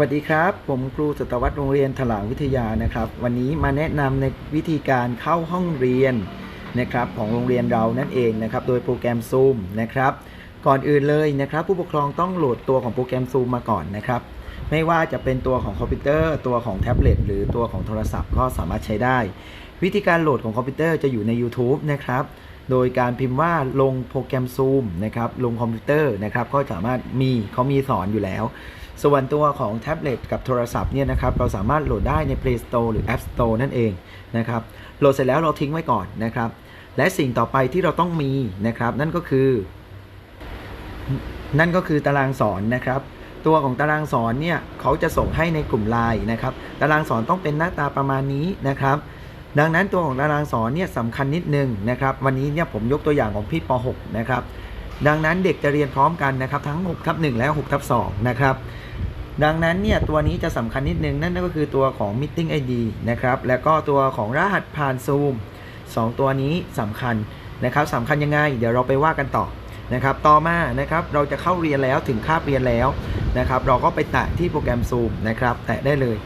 วัสดีครับ ผมครูสตวัตโรงเรียนถลางวิทยานะครับ วันนี้มาแนะนำในวิธีการเข้าห้องเรียนนะครับของโรงเรียนเรานั่นเองนะครับ โดยโปรแกรม Zoom นะครับ ก่อนอื่นเลยนะครับ ผู้ปกครองต้องโหลดตัวของโปรแกรม Zoom มาก่อนนะครับ ไม่ว่าจะเป็นตัวของคอมพิวเตอร์ ตัวของแท็บเล็ตหรือตัวของโทรศัพท์ก็สามารถใช้ได้ วิธีการโหลดของคอมพิวเตอร์จะอยู่ใน YouTube นะครับ โดยการพิมพ์ว่าลงโปรแกรม Zoom นะครับ ลงคอมพิวเตอร์นะครับ ก็สามารถมีเขามีสอนอยู่แล้ว ส่วนตัวของแท็บเล็ตกับโทรศัพท์เนี่ยนะครับ เราสามารถโหลดได้ใน Play Store หรือ App Store นั่นเองนะครับ โหลดเสร็จแล้วเราทิ้งไว้ก่อนนะครับ และสิ่งต่อไปที่เราต้องมีนะครับ นั่นก็คือ นั่นก็คือตารางสอนนะครับตัวของตารางสอนเนี่ยเขาจะส่งให้ในกลุ่มไลน์นะครับ ตารางสอนต้องเป็นหน้าตาประมาณนี้นะครับ ดังนั้นตัวของตารางสอนเนี่ยสำคัญนิดนึงนะครับวันนี้เนี่ยผมยกตัวอย่างของพี่ป .6 นะครับดังนั้นเด็กจะเรียนพร้อมกันนะครับทั้ง6ทับ1และ6ทับ2นะครับดังนั้นเนี่ยตัวนี้จะสำคัญนิดนึงนั่นก็คือตัวของ Meeting ID นะครับแล้วก็ตัวของรหัสผ่าน Zoom 2 ตัวนี้สำคัญนะครับสำคัญยังไง เดี๋ยวเราไปว่ากันต่อนะครับต่อมานะครับเราจะเข้าเรียนแล้วถึงคาบเรียนแล้วนะครับเราก็ไปแตะที่โปรแกรม Zoom นะครับแตะได้เลย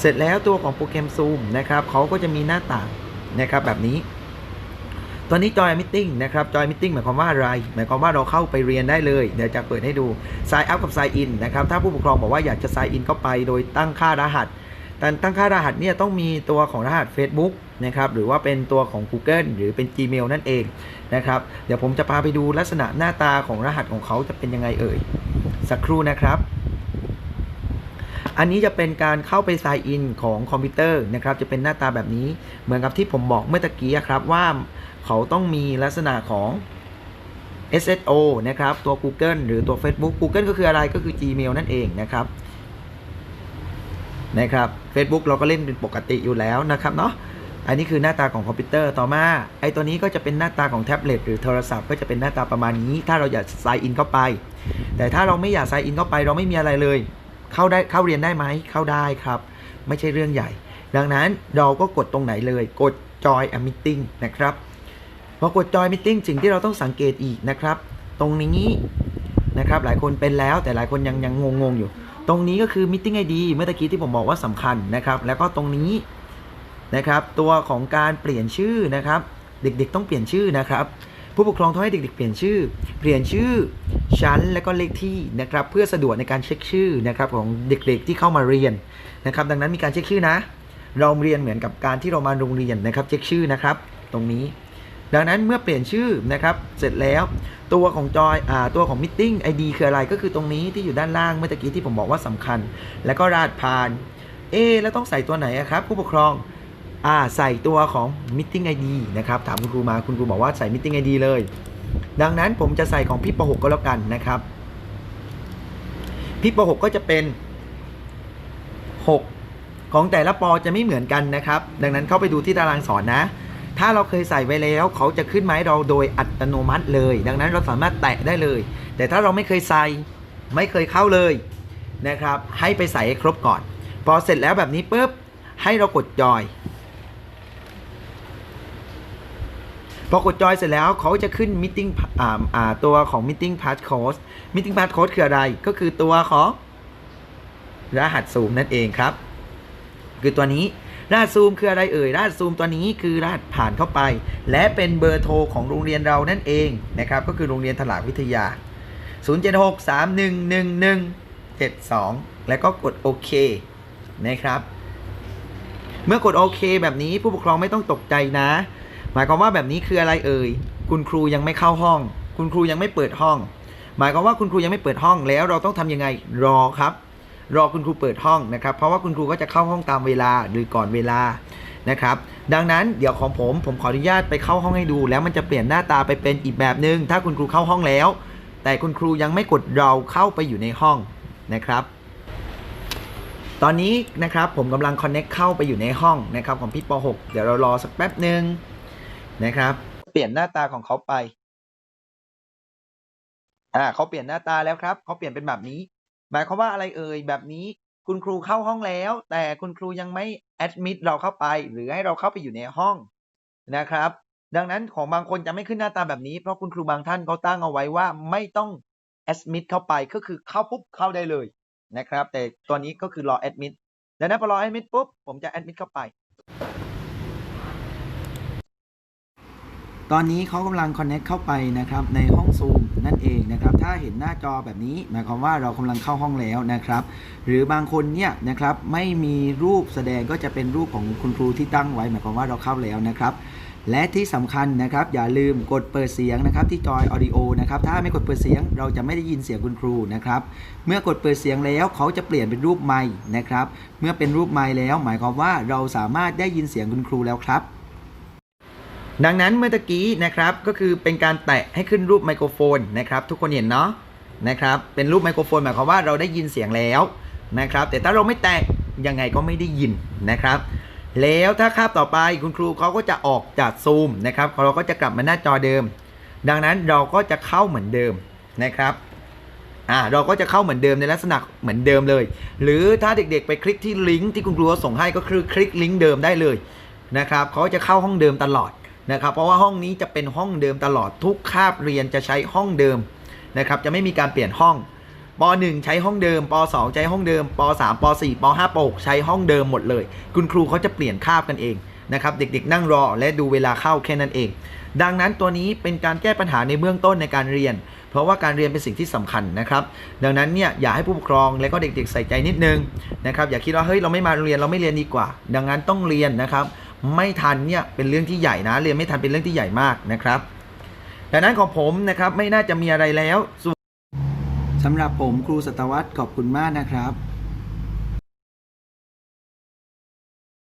เสร็จแล้วตัวของโปรแกรม Zoom นะครับเขาก็จะมีหน้าต่างนะครับแบบนี้ ตอนนี้จอยมิ g นะครับจอยมิ g หมายความว่าอะไรหมายความว่าเราเข้าไปเรียนได้เลย เดี๋ยวจะเปิดให้ดู sign up กับ sign in นะครับถ้าผู้ปกครองบอกว่าอยากจะ sign in เข้าไปโดยตั้งค่ารหัสแต่ตั้งค่ารหัสเนี่ยต้องมีตัวของรหัส Facebook นะครับหรือว่าเป็นตัวของ Google หรือเป็น Gmail นั่นเองนะครับเดี๋ยวผมจะพาไปดูลักษณะหน้าตาของรหัสของเขาจะเป็นยังไงเอ่ย สักครู่นะครับ อันนี้จะเป็นการเข้าไป sign in ของคอมพิวเตอร์นะครับ จะเป็นหน้าตาแบบนี้ เหมือนกับที่ผมบอกเมื่อตะกี้ครับว่าเขาต้องมีลักษณะของ SSO นะครับ ตัว Google หรือตัว Facebook Google ก็คืออะไรก็คือ Gmail นั่นเองนะครับนะครับ Facebook เราก็เล่นเป็นปกติอยู่แล้วนะครับเนาะอันนี้คือหน้าตาของคอมพิวเตอร์ต่อมาไอ้ตัวนี้ก็จะเป็นหน้าตาของแท็บเล็ตหรือโทรศัพท์ก็จะเป็นหน้าตาประมาณนี้ ถ้าเราอยาก sign in เข้าไป แต่ถ้าเราไม่อยาก sign in เข้าไป เราไม่มีอะไรเลย เข้าได้เข้าเรียนได้ไหมเข้าได้ครับ ไม่ใช่เรื่องใหญ่ ดังนั้นเราก็กดตรงไหนเลย กด join a meeting นะครับพอกด join meeting สิ่งที่เราต้องสังเกตอีกนะครับ ตรงนี้นะครับหลายคนเป็นแล้วแต่หลายคนยังยังงงๆอยู่ ตรงนี้ก็คือ meeting ID เมื่อตะกี้ที่ผมบอกว่าสำคัญนะครับ แล้วก็ตรงนี้นะครับ ตัวของการเปลี่ยนชื่อนะครับ เด็กๆต้องเปลี่ยนชื่อนะครับ ผู้ปกครองต้องให้เด็กๆเปลี่ยนชื่อ เปลี่ยนชื่อชั้นและก็เลขที่นะครับ เพื่อสะดวกในการเช็คชื่อนะครับของเด็กๆที่เข้ามาเรียนนะครับ ดังนั้นมีการเช็คชื่อนะ เราเรียนเหมือนกับการที่เรามาโรงเรียนนะครับ เช็คชื่อนะครับ ตรงนี้ ดังนั้นเมื่อเปลี่ยนชื่อนะครับ เสร็จแล้วตัวของจอยอ่าตัวของ Meeting ID คืออะไรก็คือตรงนี้ที่อยู่ด้านล่างเมื่อกี้ที่ผมบอกว่าสำคัญ แล้วก็รหัสผ่านเอแล้วต้องใส่ตัวไหนครับ ผู้ปกครอง อ่าใส่ตัวของ Meeting ID นะครับถามคุณครูมาคุณครูบอกว่าใส่ Meeting ID เลย ดังนั้นผมจะใส่ของพี่ป .6 ก็แล้วกันนะครับพี่ป .6 ก็จะเป็น 6 ของแต่ละปอจะไม่เหมือนกันนะครับ ดังนั้นเข้าไปดูที่ตารางสอนนะ ถ้าเราเคยใส่ไว้แล้ว เขาจะขึ้นมาให้เราโดยอัตโนมัติเลย ดังนั้นเราสามารถแตะได้เลย แต่ถ้าเราไม่เคยใส่ไม่เคยเข้าเลยนะครับ ให้ไปใส่ให้ครบก่อน พอเสร็จแล้วแบบนี้ปุ๊บให้เรากดจอย พอกดจอยเสร็จแล้วเขาจะขึ้น meeting อ่าอ่าตัวของ meeting pass code meeting pass code คืออะไรก็คือตัวของรหัสซูมนั่นเองครับ คือตัวนี้รหัสซูมคืออะไรเอ่ยรหัสซูมตัวนี้คือรหัสผ่านเข้าไป และเป็นเบอร์โทรของโรงเรียนเรานั่นเองนะครับ ก็คือโรงเรียนถลากวิทยา 076 3111 72 แล้วก็กดโอเคนะครับ เมื่อกดโอเคแบบนี้ผู้ปกครองไม่ต้องตกใจนะ หมายความว่าแบบนี้คืออะไรเอ่ย คุณครูยังไม่เข้าห้อง คุณครูยังไม่เปิดห้อง หมายความว่าคุณครูยังไม่เปิดห้องแล้วเราต้องทำยังไงรอครับ รอคุณครูเปิดห้องนะครับ เพราะว่าคุณครูก็จะเข้าห้องตามเวลาหรือก่อนเวลานะครับ ดังนั้นเดี๋ยวของผมผมขออนุญาตไปเข้าห้องให้ดู แล้วมันจะเปลี่ยนหน้าตาไปเป็นอีกแบบหนึง่งถ้าคุณครูเข้าห้องแล้ว แต่คุณครูยังไม่กดเราเข้าไปอยู่ในห้องนะครับตอนนี้นะครับผมกำลัง connect เข้าไปอยู่ในห้องนะครับของพี่ป .6 เดี๋ยวเรารอสักแป๊บหนึ่ง นะครับ เปลี่ยนหน้าตาของเขาไป อ่าเขาเปลี่ยนหน้าตาแล้วครับเขาเปลี่ยนเป็นแบบนี้ หมายความว่าอะไรเอ่ยแบบนี้ คุณครูเข้าห้องแล้ว แต่คุณครูยังไม่แอดมิดเราเข้าไป หรือให้เราเข้าไปอยู่ในห้องนะครับ ดังนั้นของบางคนจะไม่ขึ้นหน้าตาแบบนี้เพราะคุณครูบางท่านเขาตั้งเอาไว้ว่าไม่ต้องแอดมิดเข้าไปก็คือเข้าปุ๊บเข้าได้เลยนะครับ แต่ตัวนี้ก็คือรอแอดมิดดังนั้นพอรอแอดมิดปุ๊บผมจะแอดมิดเข้าไป ตอนนี้เขากำลัง connect เข้าไปนะครับในห้องซูมนั่นเองนะครับ ถ้าเห็นหน้าจอแบบนี้หมายความว่าเรากำลังเข้าห้องแล้วนะครับ หรือบางคนเนี่ยนะครับไม่มีรูปแสดงก็จะเป็นรูปของคุณครูที่ตั้งไว้ หมายความว่าเราเข้าแล้วนะครับและที่สำคัญนะครับ อย่าลืมกดเปิดเสียงนะครับ ที่จอย audio นะครับ ถ้าไม่กดเปิดเสียงเราจะไม่ได้ยินเสียงคุณครูนะครับ เมื่อกดเปิดเสียงแล้วเขาจะเปลี่ยนเป็นรูปไมค์นะครับ เมื่อเป็นรูปไมค์แล้ว หมายความว่าเราสามารถได้ยินเสียงคุณครูแล้วครับ ดังนั้นเมื่อตะกี้นะครับก็คือเป็นการแตะให้ขึ้นรูปไมโครโฟนนะครับ ทุกคนเห็นเนาะนะครับเป็นรูปไมโครโฟนหมายความว่าเราได้ยินเสียงแล้วนะครับ แต่ถ้าเราไม่แตะยังไงก็ไม่ได้ยินนะครับ แล้วถ้าคาบต่อไปคุณครูเขาก็จะออกจากซูมนะครับเราก็จะกลับมาหน้าจอเดิม ดังนั้นเราก็จะเข้าเหมือนเดิมนะครับอ่าเราก็จะเข้าเหมือนเดิมในลักษณะเหมือนเดิมเลย หรือถ้าเด็กๆ ไปคลิกที่ลิงก์ที่คุณครูส่งให้ก็คือคลิกลิงก์เดิมได้เลยนะครับเขาจะเข้าห้องเดิมตลอด นะครับ เพราะว่าห้องนี้จะเป็นห้องเดิมตลอดทุกคาบเรียนจะใช้ห้องเดิมนะครับจะไม่มีการเปลี่ยนห้องป .1 ใช้ห้องเดิมป .2 ใช้ห้องเดิมป .3 ป .4 ป .5 ป .6 ใช้ห้องเดิมหมดเลย คุณครูเขาจะเปลี่ยนคาบกันเองนะครับเด็กๆ นั่งรอและดูเวลาเข้าแค่นั้นเอง ดังนั้นตัวนี้เป็นการแก้ปัญหาในเบื้องต้นในการเรียน เพราะว่าการเรียนเป็นสิ่งที่สำคัญนะครับ ดังนั้นเนี่ยอยากให้ผู้ปกครองและก็เด็กๆ ใส่ใจนิดนึงนะครับอย่าคิดว่าเฮ้ยเราไม่มาเรียนเราไม่เรียนดีกว่า ดังนั้นต้องเรียนนะครับ ไม่ทันเนี่ยเป็นเรื่องที่ใหญ่นะ เรียนไม่ทันเป็นเรื่องที่ใหญ่มากนะครับดังนั้นของผมนะครับไม่น่าจะมีอะไรแล้วสำหรับผมครูสตวัตขอบคุณมากนะครับ